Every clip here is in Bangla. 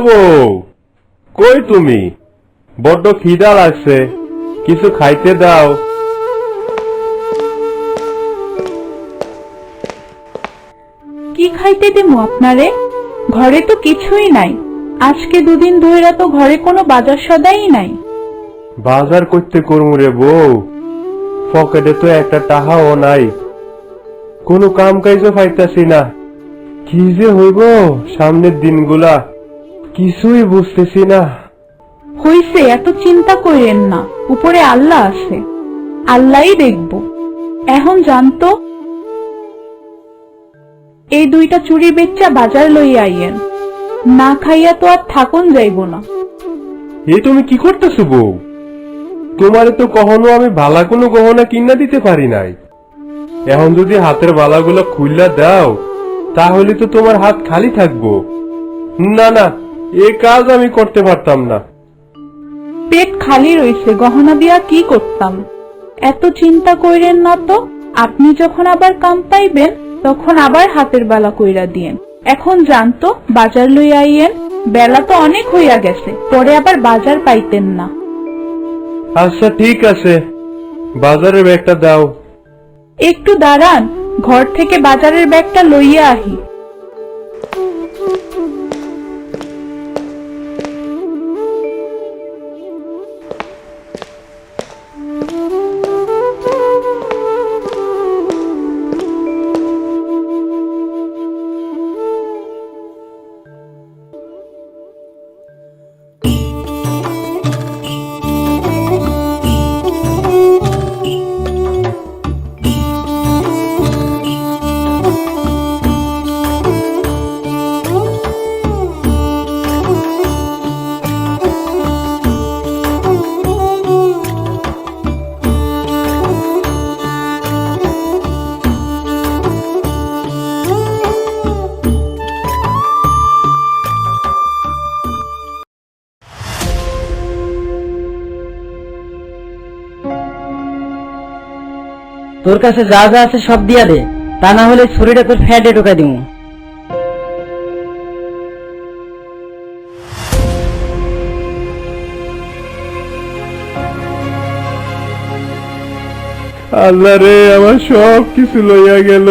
বউ কই তুমি? বড্ড খিদা লাগছে। কিছু খাইতে দাও। কি খাইতে দেবো আপনারে? ঘরে তো কিছুই নাই। আজকে দুদিন ধইরা তো ঘরে কোনো বাজার সদাই নাই। বাজার করতে করমু রে বউ। পকেটে তো একটা টাহাও নাই। কোনো কাম কাজও পাইতাছি না। কি যে হইব সামনের দিনগুলা। কিছুই বুঝতেছি না। হইছে এত চিন্তা করেন না। উপরে আল্লাহ আছে। আল্লাহই দেখব। এখন জানতো এই দুইটা চুরি বেচ্চা বাজার লই আইয়েন। না খাইয়া তো আর থাকুন যাইব না। এ তুমি কি করতেছো বউ? তোমারে তো কখনো আমি ভালা কোনো গহনা কিনা দিতে পারি নাই। এখন যদি হাতের বালাগুলো খুললা দাও তাহলে তো তোমার হাত খালি থাকব। না না এ কাজ আমি করতে পারতাম না। পেট খালি রইছে গহনা দিয়া কি করতাম? এত চিন্তা কইরেন না তো আপনি যখন আবার কাম পাইবেন তখন আবার হাতের বেলা কইরা দিয়েন। এখন জানতো বাজার লই আইয়েন বেলা তো অনেক হইয়া গেছে পরে আবার বাজার পাইতেন না। আচ্ছা ঠিক আছে বাজারের ব্যাগটা দাও। একটু দাঁড়ান ঘর থেকে বাজারের ব্যাগটা লইয়া আহি। তোর কাছে যা যা আছে সব দিয়া দে। তা না হলে ছুরিটা তোর ফ্যাটে ঢোকা দিব আল্লাহ রে, আমার সব কিছু লইয়া গেল।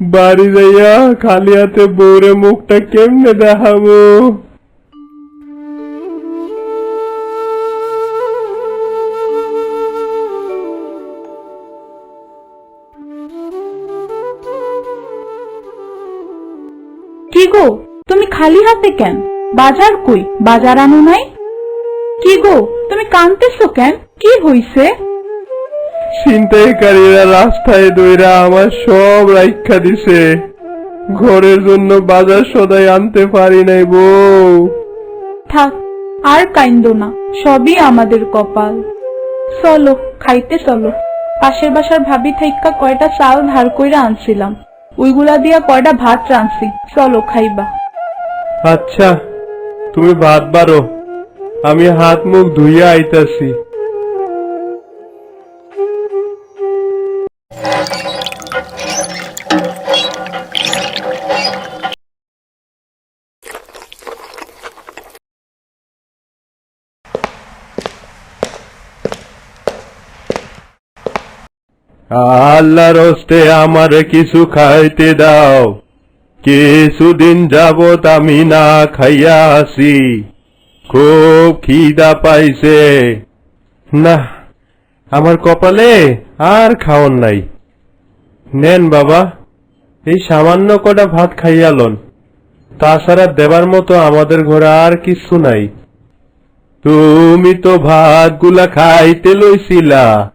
বাড়ি যাইয়া খালি হাতে বউরে মুখটা কেমনে দেখাবো? কি গো? তুমি খালি হাতে কেন? বাজার কই? বাজার আনো নাই? কি গো? তুমি কানতেছো কেন? কি হইছে? ছিনতাইকারীরা রাস্তায় দইরা আমার সব রাইখা দিছে। ঘরের জন্য বাজার সদাই আনতে পারি নাই বউ। থাক আর কাইন্দ না সবই আমাদের কপাল। চলো খাইতে চলো। পাশের বাসার ভাবি থাইকা কয়টা চাল ধার কইরা আনছিলাম। ওইগুলা দিয়া কয়টা ভাত রাঁধছি? চলো খাইবা। আচ্ছা তুমি ভাত বারো আমি হাত মুখ ধুইয়া আইতাছি। আল্লাহ রস্তে আমারে কিছু খাইতে দাও। কিছুদিন যাবত আমি না খাইয়া আছি খুব খিদা পাইছে। না আমার কপালে আর খাওন নাই। নেন বাবা, এই সামান্য কটা ভাত খাইয়া লন। তাছাড়া দেবার মতো আমাদের ঘরে আর কিছু নাই। তুমি তো ভাতগুলা খাইতে লইছিলা।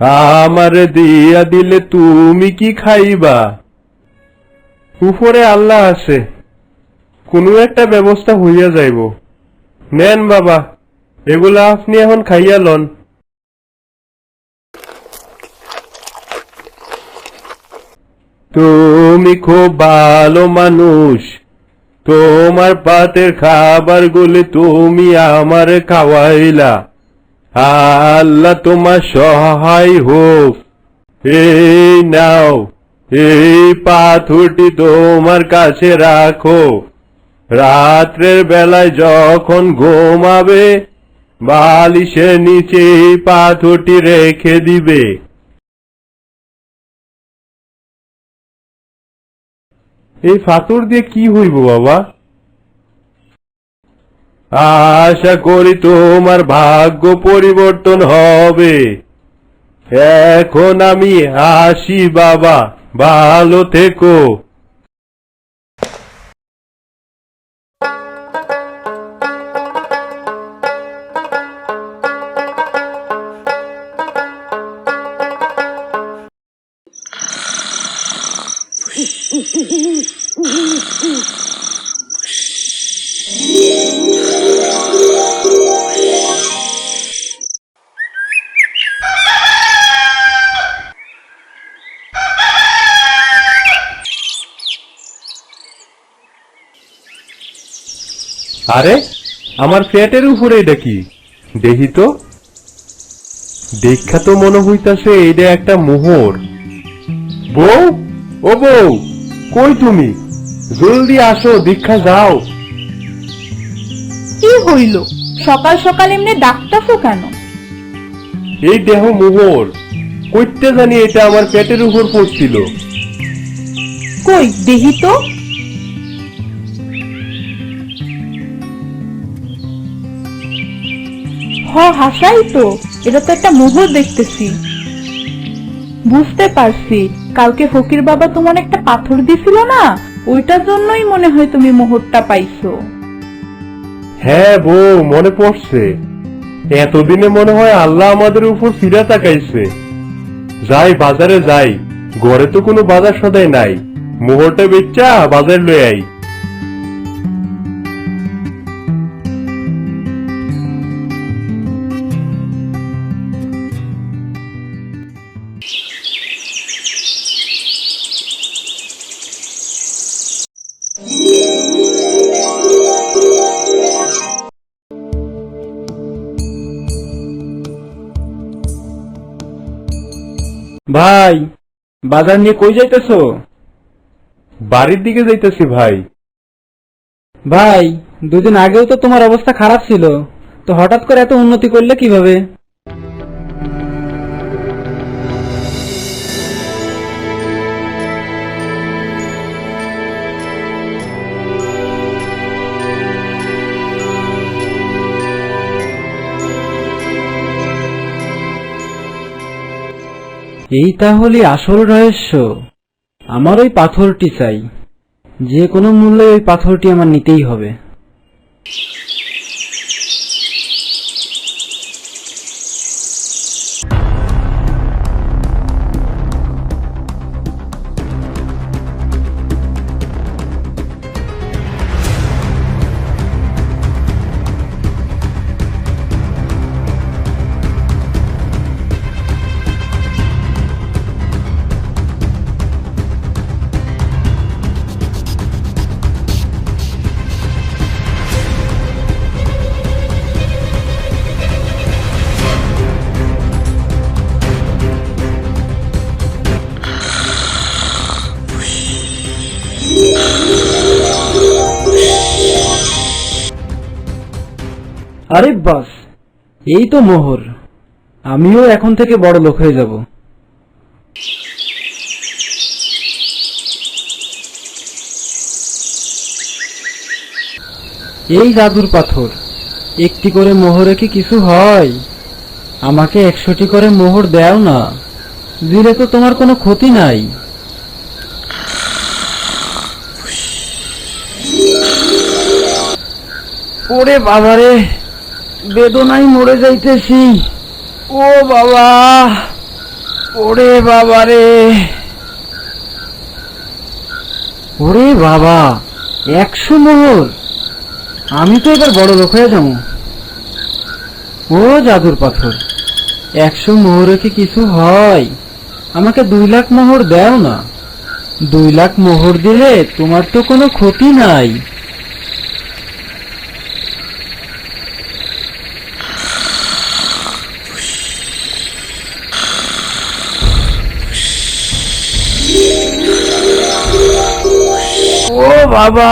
আমারে দিয়া দিলে তুমি কি খাইবা? উপরে আল্লাহ আছে। কোনো একটা ব্যবস্থা হইয়া যাইব। নেন বাবা, এগুলা আপনি এখন খাইয়া লন। তুমি খুব ভালো মানুষ। তোমার পাতের খাবার গুলি তুমি আমার খাওয়াইলা। আল্লাহ তোমার সহায় হোক। এই নাও, এই পাথরটি তোমার কাছে রাখো। রাত্রের বেলায় যখন ঘুমাবে, বালিশের নিচে এই পাথরটি রেখে দিবে। এই পাথর দিয়ে কি হইব বাবা? আশা করি তোমার ভাগ্য পরিবর্তন হবে। এখন আমি আসি বাবা ভালো থেকো। আরে আমার পেটের উপরে এটা কি? দেখি তো। দেখা তো মনে হইতাছে এটা একটা মোহর। বউ ও বউ কই তুমি? জলদি আসো দীক্ষা যাও। কি হইল? সকাল সকাল এমনি ডাকতাছো কেন? এই দেহ মোহর কইতে জানি এটা আমার পেটের উপর পড়ছিল। কই দেহি তো। হ হাসাই তো, এটা তো একটা মোহর দেখতেছি। বুঝতে পারছি, কালকে ফকির বাবা তোমার একটা পাথর দিছিল না? ওইটার জন্যই মনে হয় তুমি মোহরটা পাইছো। হ্যাঁ বউ, মনে পড়ছে। এতদিনে মনে হয় আল্লাহ আমাদের উপর ফিরা তাকাইছে। যাই, বাজারে যাই। ঘরে তো কোনো বাজার সদাই নাই। মোহরটা বেচা, বাজার লয়ে আই। ভাই বাজার নিয়ে কই যাইতেছো? বাড়ির দিকে যাইতেছি ভাই। ভাই দুদিন আগেও তো তোমার অবস্থা খারাপ ছিল। তো হঠাৎ করে এত উন্নতি করলে কীভাবে? এই তাহলে আসল রহস্য। আমার ওই পাথরটি চাই। যে কোনো মূল্যে ওই পাথরটি আমার নিতেই হবে। আরে বাস, এই তো মোহর। আমিও এখন থেকে বড় লোক হয়ে যাব। এই জাদুর পাথর, একটি করে মোহরে কি কিছু হয়? আমাকে একশোটি করে মোহর দাও না, দিলে তো তোমার কোনো ক্ষতি নাই। ওরে বাবারে! বেদনায় মরে যাইতেছি। ও বাবা, ওরে বাবা রে। ওরে বাবা, একশো মোহর। আমি তো এবার বড় লোক হয়ে যাব। ও জাদুর পাথর, একশো মোহরে কি কিছু হয়? আমাকে দুই লাখ মোহর দাও না। দুই লাখ মোহর দিলে তোমার তো কোনো ক্ষতি নাই। বাবা,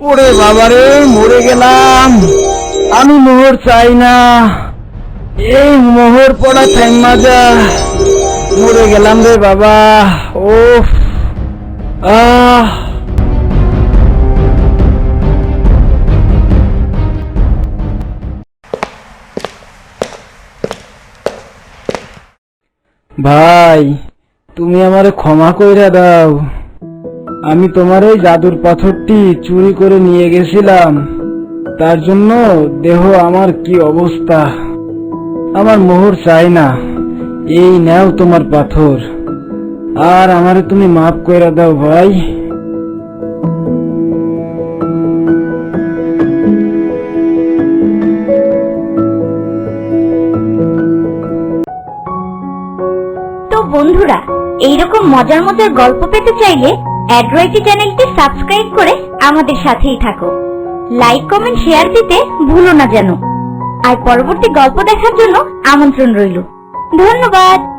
ওরে বাবারে মরে গেলাম। আমি মোহর চাই না। এই মোহর পড়া থাইমা মাজা। মরে গেলাম রে বাবা ও আহ। ভাই, তুমি আমারে ক্ষমা কইরা দাও। আমি তোমার ওই জাদুর পাথরটি চুরি করে নিয়ে গেছিলাম। তার জন্য দেহ আমার কি অবস্থা? আমার মোহর চাই না। এই নাও তোমার পাথর। আর আমারে তুমি মাফ করে দাও ভাই। তো বন্ধুরা, এইরকম মজার মজার গল্প পেতে চাইলে অ্যাড্রয়েটি চ্যানেলটি সাবস্ক্রাইব করে আমাদের সাথেই থাকো। লাইক, কমেন্ট, শেয়ার দিতে ভুলো না যেন। আর পরবর্তী গল্প দেখার জন্য আমন্ত্রণ রইল। ধন্যবাদ!